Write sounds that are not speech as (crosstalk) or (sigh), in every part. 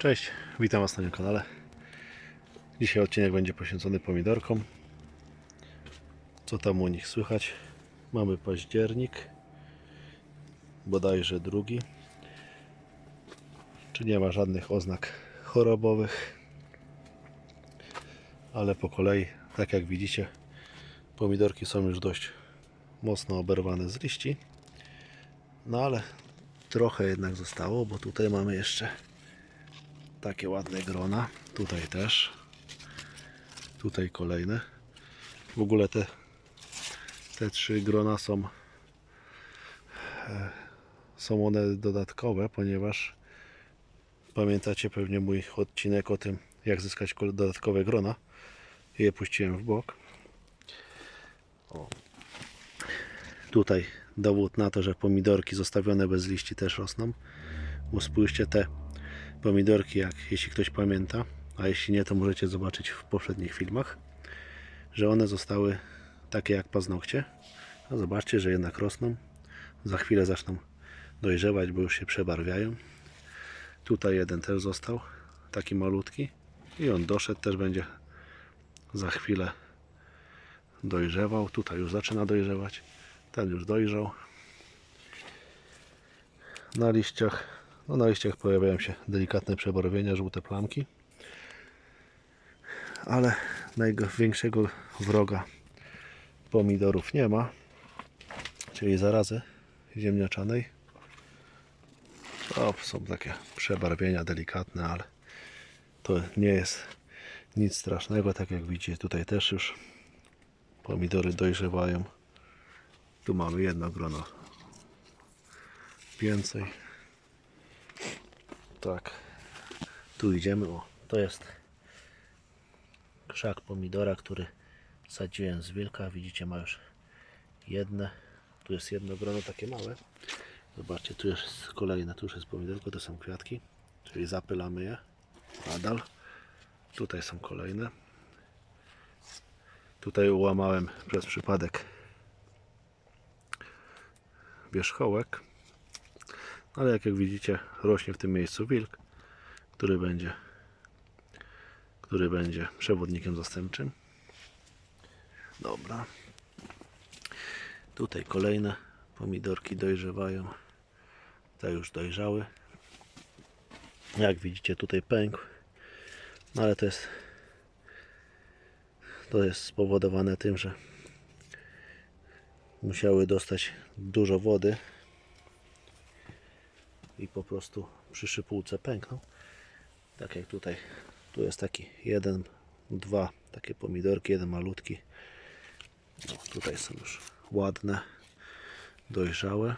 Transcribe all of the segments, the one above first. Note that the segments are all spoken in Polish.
Cześć, witam Was na moim kanale. Dzisiaj odcinek będzie poświęcony pomidorkom. Co tam u nich słychać? Mamy październik, bodajże drugi. Czy nie ma żadnych oznak chorobowych? Ale po kolei, tak jak widzicie, pomidorki są już dość mocno oberwane z liści. No ale trochę jednak zostało, bo tutaj mamy jeszcze takie ładne grona. Tutaj też. Tutaj kolejne. W ogóle te, te trzy grona są e, są one dodatkowe, ponieważ pamiętacie pewnie mój odcinek o tym, jak zyskać dodatkowe grona. Je puściłem w bok. Tutaj dowód na to, że pomidorki zostawione bez liści też rosną. Bo spójrzcie, te pomidorki, jak jeśli ktoś pamięta, a jeśli nie, to możecie zobaczyć w poprzednich filmach, że one zostały takie jak paznokcie. A zobaczcie, że jednak rosną. Za chwilę zaczną dojrzewać, bo już się przebarwiają. Tutaj jeden też został, taki malutki. I on doszedł, też będzie za chwilę dojrzewał. Tutaj już zaczyna dojrzewać. Ten już dojrzał. Na liściach, no na liściach pojawiają się delikatne przebarwienia, żółte plamki. Ale największego wroga pomidorów nie ma, czyli zarazy ziemniaczanej. To są takie przebarwienia delikatne, ale to nie jest nic strasznego. Tak jak widzicie, tutaj też już pomidory dojrzewają. Tu mamy jedno grono więcej. Tak. Tu idziemy. O, to jest krzak pomidora, który sadziłem z wilka. Widzicie, ma już jedne. Tu jest jedno grono takie małe. Zobaczcie, tu jest kolejne. Tu już jest pomidorko, to są kwiatki. Czyli zapylamy je. Nadal. Tutaj są kolejne. Tutaj ułamałem przez przypadek wierzchołek. Ale jak, jak widzicie, rośnie w tym miejscu wilk, który będzie który będzie przewodnikiem zastępczym. Dobra. Tutaj kolejne pomidorki dojrzewają. Te już dojrzały. Jak widzicie, tutaj pękł. No ale to jest to jest spowodowane tym, że musiały dostać dużo wody i po prostu przy szypułce pękną. Tak jak tutaj. Tu jest taki jeden, dwa takie pomidorki, jeden malutki. No, tutaj są już ładne, dojrzałe.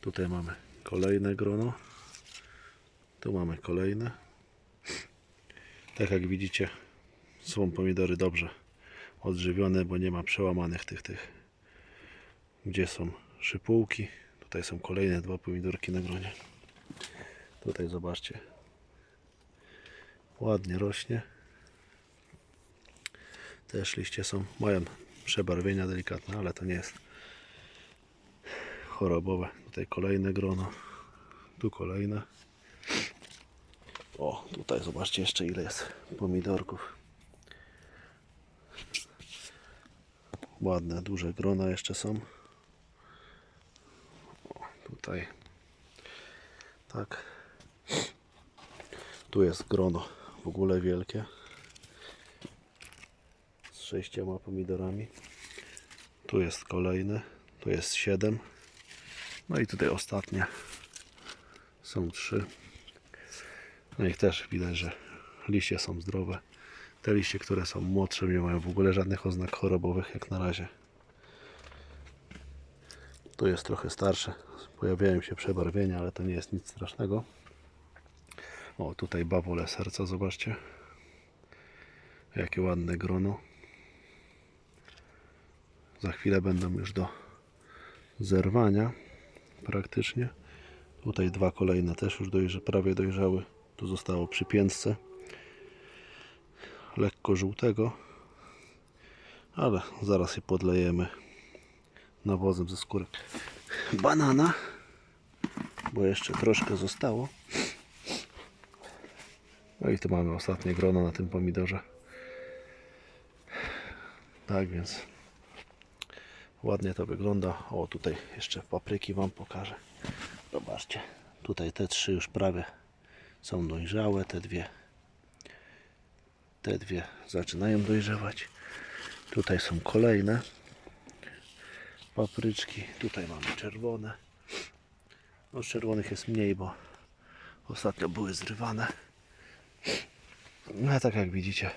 Tutaj mamy kolejne grono. Tu mamy kolejne. Tak jak widzicie, są pomidory dobrze odżywione, bo nie ma przełamanych tych tych, gdzie są szypułki. Tutaj są kolejne dwa pomidorki na gronie. Tutaj zobaczcie. Ładnie rośnie. Też liście są, mają przebarwienia delikatne, ale to nie jest chorobowe. Tutaj kolejne grono. Tu kolejne. O, tutaj zobaczcie jeszcze ile jest pomidorków. Ładne, duże grona jeszcze są. Tutaj. Tak. Tu jest grono w ogóle wielkie. Z sześcioma pomidorami. Tu jest kolejne. Tu jest siedem. No i tutaj ostatnie. Są trzy. No i też widać, że liście są zdrowe. Te liście, które są młodsze, nie mają w ogóle żadnych oznak chorobowych jak na razie. Tu jest trochę starsze. Pojawiają się przebarwienia, ale to nie jest nic strasznego. O, tutaj bawole serca, zobaczcie. Jakie ładne grono. Za chwilę będą już do zerwania praktycznie. Tutaj dwa kolejne też już dojrze, prawie dojrzały. Tu zostało przy piętce lekko żółtego, ale zaraz je podlejemy nawozem ze skóry banana, bo jeszcze troszkę zostało. No i tu mamy ostatnie grono na tym pomidorze. Tak więc ładnie to wygląda. O, tutaj jeszcze papryki Wam pokażę. Zobaczcie, tutaj te trzy już prawie są dojrzałe, te dwie te dwie zaczynają dojrzewać. Tutaj są kolejne papryczki. Tutaj mamy czerwone. No czerwonych jest mniej, bo ostatnio były zrywane. No tak jak widzicie,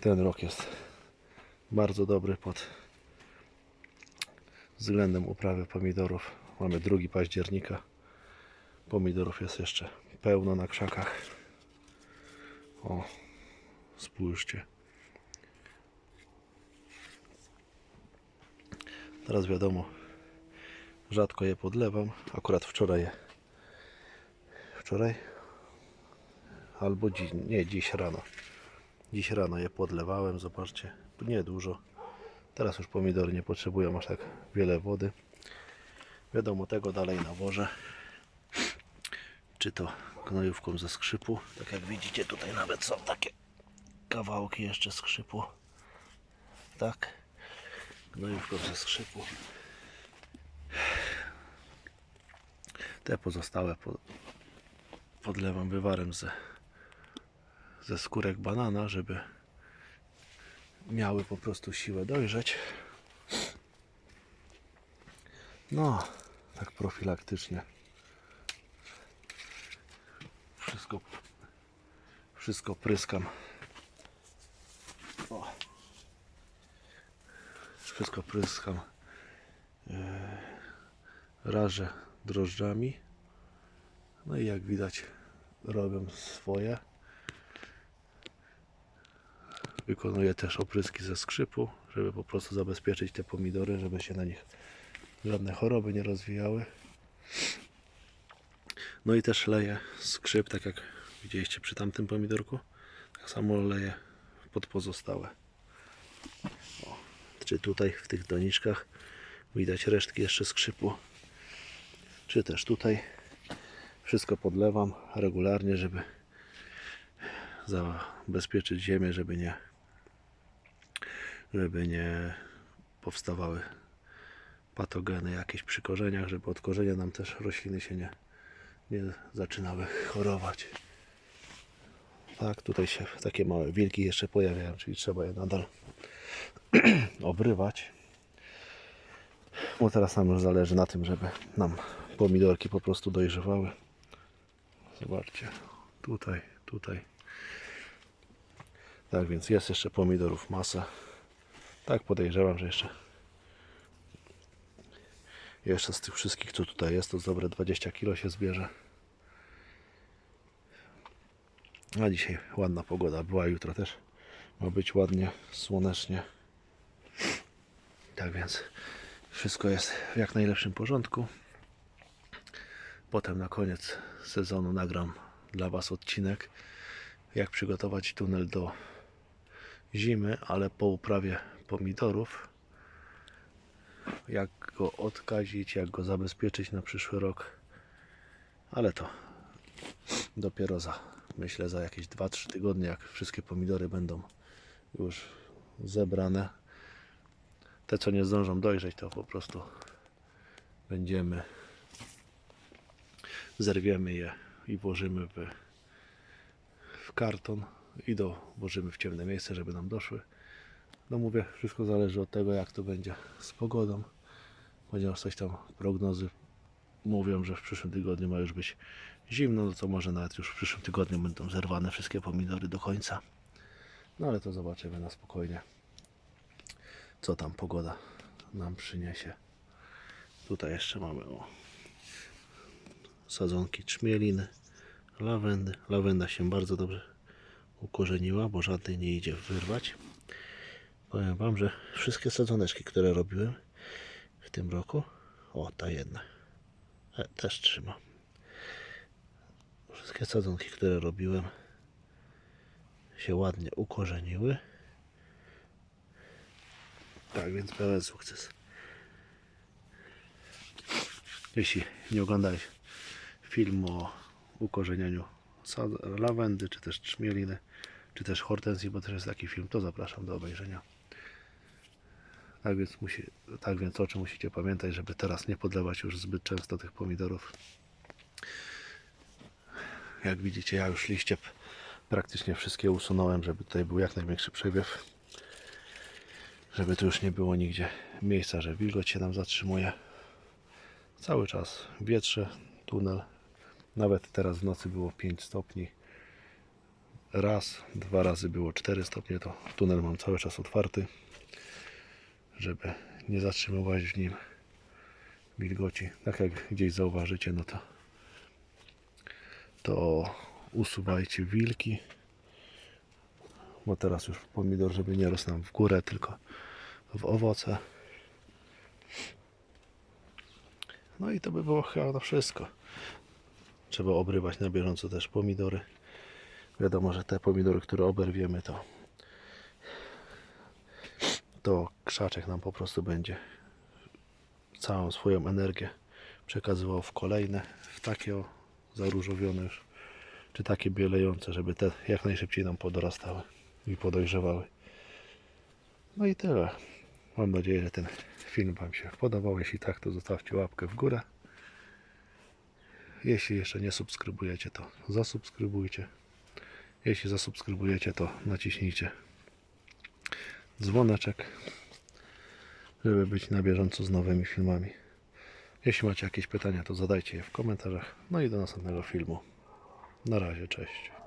ten rok jest bardzo dobry pod względem uprawy pomidorów. Mamy 2 października. Pomidorów jest jeszcze pełno na krzakach. O, spójrzcie. Teraz wiadomo, rzadko je podlewam. Akurat wczoraj je. Wczoraj? Albo dziś, nie, dziś rano. Dziś rano je podlewałem, zobaczcie. Nie dużo. Teraz już pomidory nie potrzebują aż tak wiele wody. Wiadomo, tego dalej nawożę. Czy to gnojówką ze skrzypu. Tak jak widzicie, tutaj nawet są takie kawałki jeszcze skrzypu. Tak. Gnojówką ze skrzypu. Te pozostałe po, podlewam wywarem ze, ze skórek banana, żeby miały po prostu siłę dojrzeć. No, tak profilaktycznie. Wszystko, wszystko pryskam. Wszystko pryskam. e, Rażę drożdżami. No i jak widać robią swoje. Wykonuję też opryski ze skrzypu, żeby po prostu zabezpieczyć te pomidory, żeby się na nich żadne choroby nie rozwijały. No i też leję skrzyp, tak jak widzieliście przy tamtym pomidorku. Tak samo leję pod pozostałe. Czy tutaj w tych doniczkach widać resztki jeszcze skrzypu. Czy też tutaj. Wszystko podlewam regularnie, żeby zabezpieczyć ziemię, żeby nie żeby nie powstawały patogeny jakieś przy korzeniach, żeby od korzenia nam też rośliny się nie, nie zaczynały chorować. Tak, tutaj się takie małe wilki jeszcze pojawiają, czyli trzeba je nadal (clears throat) obrywać. Bo teraz nam już zależy na tym, żeby nam pomidorki po prostu dojrzewały. Zobaczcie, tutaj, tutaj. Tak więc jest jeszcze pomidorów masa. Tak podejrzewam, że jeszcze jeszcze z tych wszystkich, co tutaj jest, to dobre 20 kg się zbierze. A dzisiaj ładna pogoda była, jutro też ma być ładnie, słonecznie. Tak więc wszystko jest w jak najlepszym porządku. Potem na koniec sezonu nagram dla Was odcinek, jak przygotować tunel do zimy, ale po uprawie pomidorów. Jak go odkazić, jak go zabezpieczyć na przyszły rok. Ale to dopiero za, myślę, za jakieś 2-3 tygodnie, jak wszystkie pomidory będą już zebrane. Te, co nie zdążą dojrzeć, to po prostu będziemy zerwiemy je i włożymy w, w karton i do, włożymy w ciemne miejsce, żeby nam doszły. No mówię, wszystko zależy od tego, jak to będzie z pogodą, ponieważ coś tam prognozy mówią, że w przyszłym tygodniu ma już być zimno, no to może nawet już w przyszłym tygodniu będą zerwane wszystkie pomidory do końca. No ale to zobaczymy na spokojnie, co tam pogoda nam przyniesie. Tutaj jeszcze mamy o, sadzonki trzmieliny, lawendy. Lawenda się bardzo dobrze ukorzeniła, bo żadnej nie idzie wyrwać. Powiem Wam, że wszystkie sadzoneczki, które robiłem w tym roku, o ta jedna, e, też trzyma. Wszystkie sadzonki, które robiłem, się ładnie ukorzeniły. Tak więc pełen sukces. Jeśli nie oglądałeś filmu o ukorzenianiu lawendy, czy też trzmieliny, czy też hortensji, bo też jest taki film, to zapraszam do obejrzenia. Tak więc, musi, tak więc o czym musicie pamiętać, żeby teraz nie podlewać już zbyt często tych pomidorów. Jak widzicie, ja już liście praktycznie wszystkie usunąłem, żeby tutaj był jak największy przewiew. Żeby tu już nie było nigdzie miejsca, że wilgoć się nam zatrzymuje. Cały czas wietrze, tunel. Nawet teraz w nocy było 5 stopni. Raz, dwa razy było 4 stopnie, to tunel mam cały czas otwarty, żeby nie zatrzymywać w nim wilgoci. Tak jak gdzieś zauważycie, no to to usuwajcie wilki. Bo teraz już pomidor, żeby nie rósł nam w górę, tylko w owoce. No i to by było chyba na wszystko. Trzeba obrywać na bieżąco też pomidory. Wiadomo, że te pomidory, które oberwiemy to to krzaczek nam po prostu będzie całą swoją energię przekazywał w kolejne, w takie zaróżowione już, czy takie bielejące, żeby te jak najszybciej nam podorastały i podojrzewały. No i tyle. Mam nadzieję, że ten film Wam się podobał. Jeśli tak, to zostawcie łapkę w górę. Jeśli jeszcze nie subskrybujecie, to zasubskrybujcie. Jeśli zasubskrybujecie, to naciśnijcie dzwoneczek, żeby być na bieżąco z nowymi filmami. Jeśli macie jakieś pytania, to zadajcie je w komentarzach. No i do następnego filmu. Na razie, cześć.